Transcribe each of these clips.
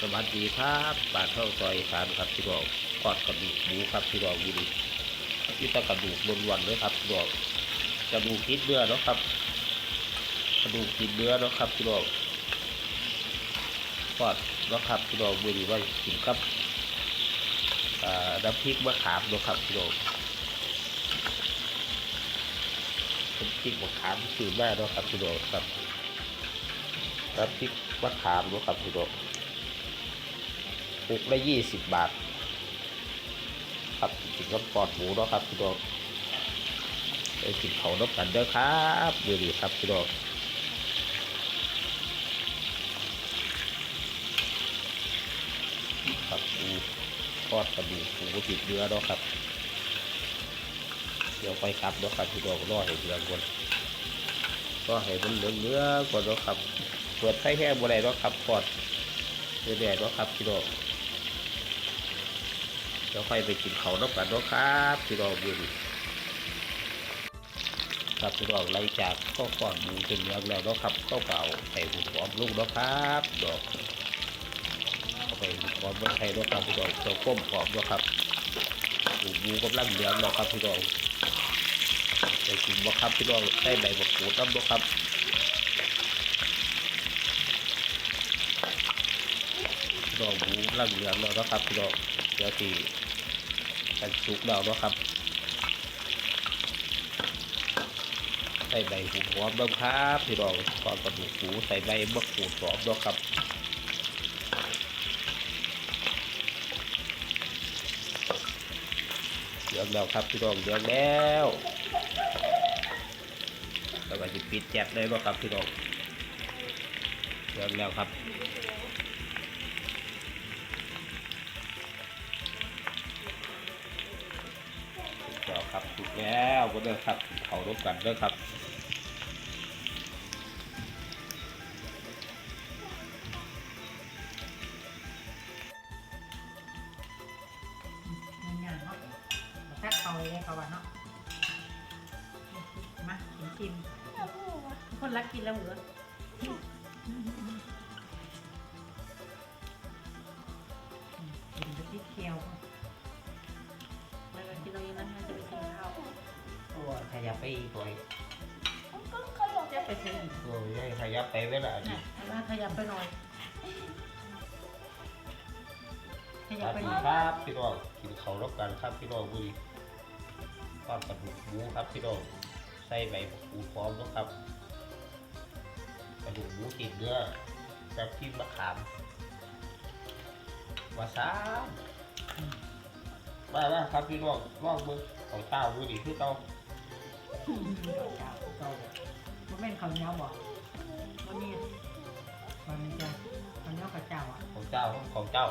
สวัสดีครับบาทเท่าซอยสามครับพี่บอกกอดกระดูกหมูครับพี่บอกดูดินี่ตะกระดูกล้วนๆเลยครับพี่บอกกระดูกคิดเนื้อเนาะครับกระดูกคิดเนื้อเนาะครับพี่บอกกอดเนาะครับพี่บอกมือดีไว้กินครับน้ำพริกมะขามเนาะครับพี่บอกน้ำพริกมะขามสื่อแม่เนาะครับพี่บอกครับน้ำพริกมะขามเนาะครับพี่บอก ปุกละยี่สิบบาท ครับกินกับปอดหมูเนาะครับพี่น้องไปกินเขานกกันเด้อครับดูดีครับพี่น้องครับปูทอดกระดูกหมูติดเนื้อเนาะครับ เดี๋ยวไปครับเนาะครับพี่น้องรอให้เดือดก่อนรอให้มันเหลืองเนื้อก่อนเนาะครับเปิดไฟแห้งบ่ได้เนาะครับปอดเดือดๆเนาะครับพี่น้อง ดี๋ยวค่อยไปกินเขาวนกกันเนาะครับพี่น้องดูดิครับพี่น้องไล่จากข้าวก่อนหมูเป็นเนื้อแล้วเนาะครับข้าวเปล่าใส่หุ่นหอมลูกเนาะครับดอกเข้าไปหุ่นหอมไม่ใช่เนาะครับพี่น้องเจ้าก้มหอมเนาะครับหูหมูกำลังเหลืองเนาะครับพี่น้องไปกินบ่ครับพี่น้องได้ใบมะกรูดน้ำเนาะครับพี่น้องหมูกำลังเหลืองเนาะครับพี่น้องเดี๋ยวที่ กันสุกแล้วนะครับใส่ใบหูหอมบ้างครับพี่น้องตอนกระดูกหูใส่ใบมะกรูดหอมเนาะครับเดือดแล้วครับพี่น้องเดือดแล้วแล้วก็จะปิดแจ็บเลยเนะครับพี่น้องเดือดแล้วครับ ครับถูกแล้วก็เด้อครับเขารบกันเด้อครับงานเนาะมาทักเขาเลยเขาว่าเนาะมากินชิมคนรักกินแล้วเหรอ ไม่วันที่เรายังนั่งจะไปกินข้าวตัวขยับไปอีกหน่อยจะไปซื้อตัวใหญ่ขยับไปเวลาดิน่ะแล้วขยับไปหน่อยขสยับวัสไปดีหน่อยครับพี่น้องกินเขารบกันครับพี่น้องบุรีทอดกระดูกหมูครับพี่น้องใส่ใบมะกรูดพร้อมเนาะครับกระดูกหมูติดเนื้อแบบที่มะขามวาซาบ มาแล้วครับพี่น้องลองมือของเต้ามือดีคือเต้าเจ้าเจ้าบ่แม่นข้าวเหนียวบ่บ่มีมันจะข้าวเหนียวกับเจ้าอะของเจ้าของเจ้า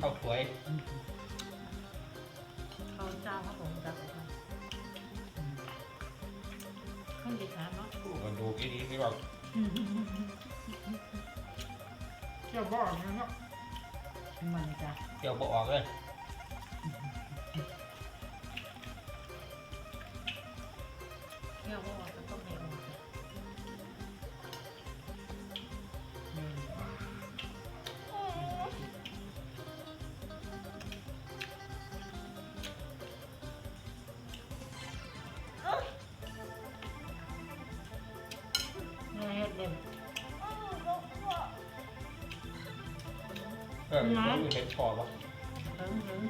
ข้าวสวยเขาเจ้าเขาผมจับเขาเครื่องดีขาเนาะกระดูกที่ดีพี่น้องเจ้าบ่อนะเนาะมันจะเกี่ยวบออกเลย เออไม่เห็นพอปะถึงถึง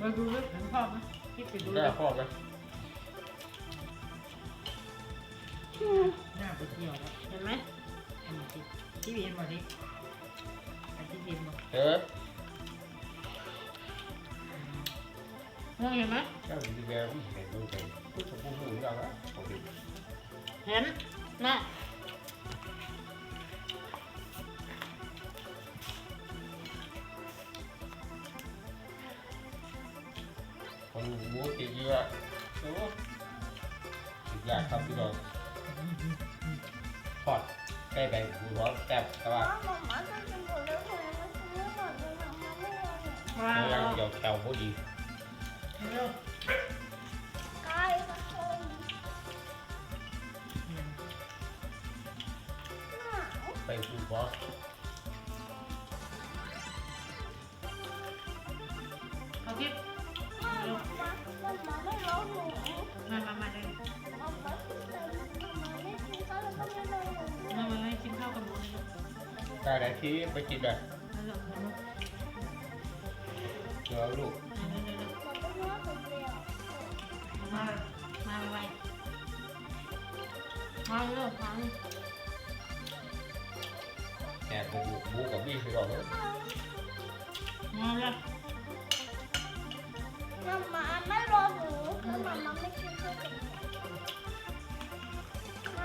มาดูลึกถึงพ่อไหมคิดไปดูได้ลึกพอไหมหน้าไปเที่ยวแล้วเห็นไหมอันนี้ที่ที่เวียนบ่ดิอันที่เวียนบ่เออมองเห็นไหมเจ้าดีแววเห็นดูไปพูดสมบูรณ์หูอย่างละโอเคเห็นน่ะ คนหมูติดเยอะโอ้ติดยากครับพี่น้องทอดใกล้ไปหูร้อนแซ่บแต่ว่าว้าเนื้อวเดี๋ยวแถวพอดีไปหูร้อน ได้ได้ที่ไปกินแบบมาลูกมาลูกเดี๋ยวลูก มาเร็วเร็วเร็วมังคนเดียวมามาไวมาเร็วมาเลยแอบไปดูหมูกับบี้ไปก่อนเลยมาเร็วมามาไม่รอหนูแล้วมามาไม่กินข้าวกับหนู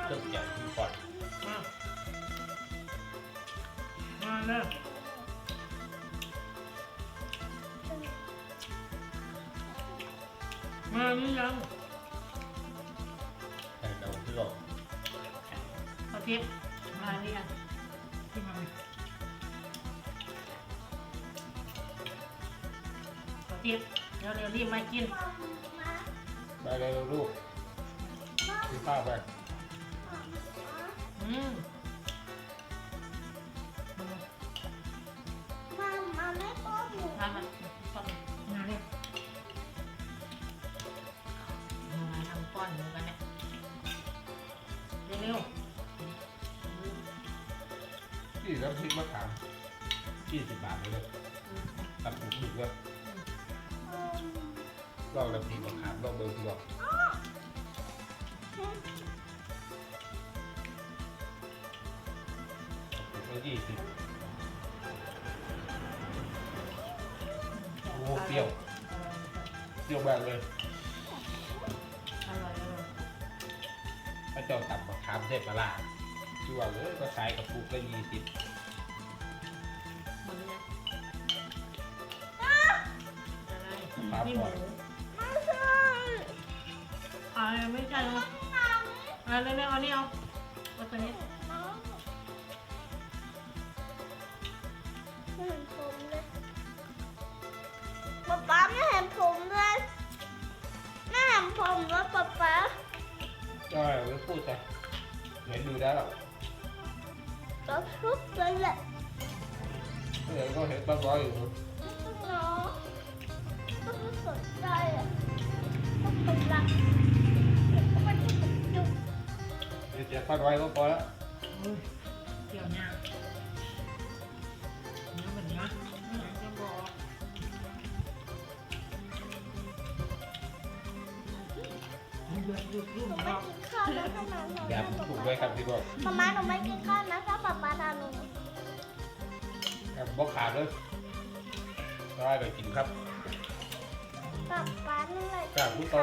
เริ่มใหญ่ขึ้นก่อน มามาเร็วมานี่ยังแต่เราที่เราเขาทิพย์มานี่ยังที่มันเขาทิพย์เร็วเร็วรีบมากินมาไปเลยลูกกินข้าวไปอืม น้ำพริกมะขามยี่สิบบาทเลยตัดถูกดึกเลยลองน้ำพริกมะขามลองเบอร์ที่บอกถูกแล้วยี่สิบโอ้เปรี้ยว เปรี้ยวมากเลยอร่อยอร่อยพระเจ้าตับมะขามเทพมาลาที่ว่าเลยก็ขายกับปุกละยี่สิบ ครับนี่หก่มูอนไม่ใช่อะไรไม่ใช่หรอหนังเอาเร็วๆเอานี่เอาเอาตัวนี้ไม่เห็นผมเลยป๊าป๊าไม่เห็นผมเลยไม่เห็นผมแล้วป๊าป๊าก็ไม่พูดแต่เห็นดูแล้วหรอกก็ทุบเลยแหละเออก็เห็นบ้าๆอยู่เนาะก็ไม่ สนใจอะก็เป็นรักก็ไม่ได้เป็นจุกเดี๋ยวเจ็บป้าร้อยก็พอแล้วอุ้ยเกี่ยวหน้าเนื้อเหมือนเนื้อไม่อยากจะบอกมันเดือดยุบยุ่หงนูไม่เรากินข้าวนะถ้าหนูหนูอย่าถูกไว้ครับที่บอกมาม่าหนูไม่กินข้าวนะถ้าป๊าป๊าทานหนูครับบอกขาดเลยได้ไปกินครับ ป๊าป๊านั่นแหละครับผู้โต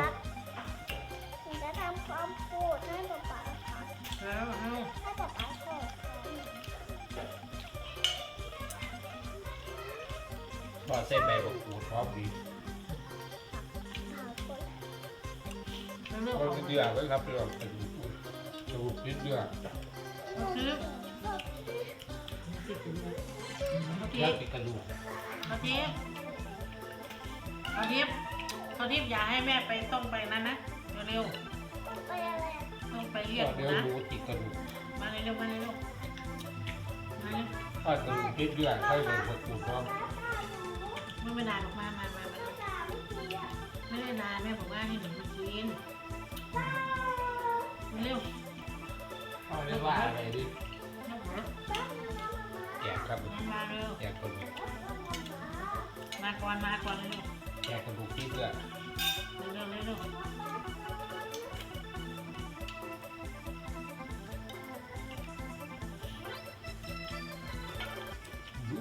หนูจะทำความโกรธให้ป๊าป๊าค่ะแล้วเอาให้ป๊าป๊าโกรธค่ะบอกเส้นใบบอกขูดพร้อมดีหาคนเร็วๆก็เอาเดือดไว้ครับเดือดกระดูกกระดูกนิดเดือดเอาทิพย์มันติดอยู่เลยเอาทิแล้พวย์ติดกระดูกเอาทิพย์เอาทิพย์ เอาทิพย์อย่าให้แม่ไปต้องไปนั้นนะเร็วไปอะไรๆต้องไปเรียก็กเดี๋ยวนะดูติดกระดูกมาเร็วๆมาเร็วๆมาเร็วถ้ากระดูกนิดเดือดให้แบบขูดพร้อมไม่เป็นไรหรอกมามามามาด่าเมื่อกี้อะไม่ได้นานแม่บอกว่าให้หนูมากินเร็วเขาเรียกว่าอะไรดิๆน้ำหัวแจกครับมาเร็วแจกกระดูกมาก่อนมาก่อนเร็ว แจกกระดูกที่เดือดเร็วๆเร็วๆดู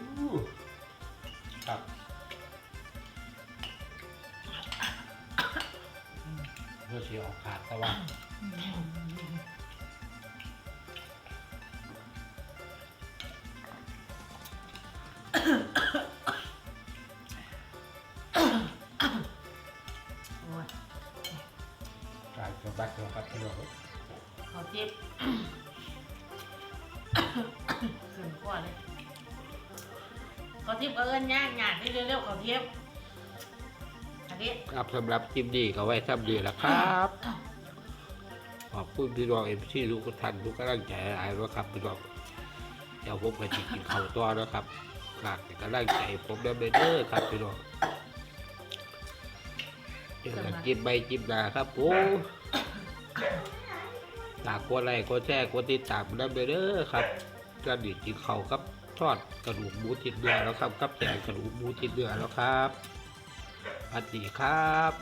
ครับเพื่อที่ออกขาดแต่ว่า เขาทิพย์ก็เอิ้นยากยากนี่เร็วๆเขาทิพย์อันนี้ครับสำหรับคลิปนี้ก็ไว้ซ้ำดีแล้วครับ ขอบคุณพี่น้องเอ็มซีทุกท่านทุกกำลังใจหลายนะครับพี่น้องเดี๋ยวผมก็จะกินข้าวตัวนะครับฝากกำลังใจผมด้วยเด้อครับพี่น้องเจอกันจิบใบจิบดาครับโอ้ฝากกดไลค์กดแชร์กดติดตามด้เด้อครับกระดิ่งกินเขาวครับ อดกระดูกหมูติดเรือแล้วครับกับแกงกระดูกหมูติดเรือแล้วครับอัสดีครับ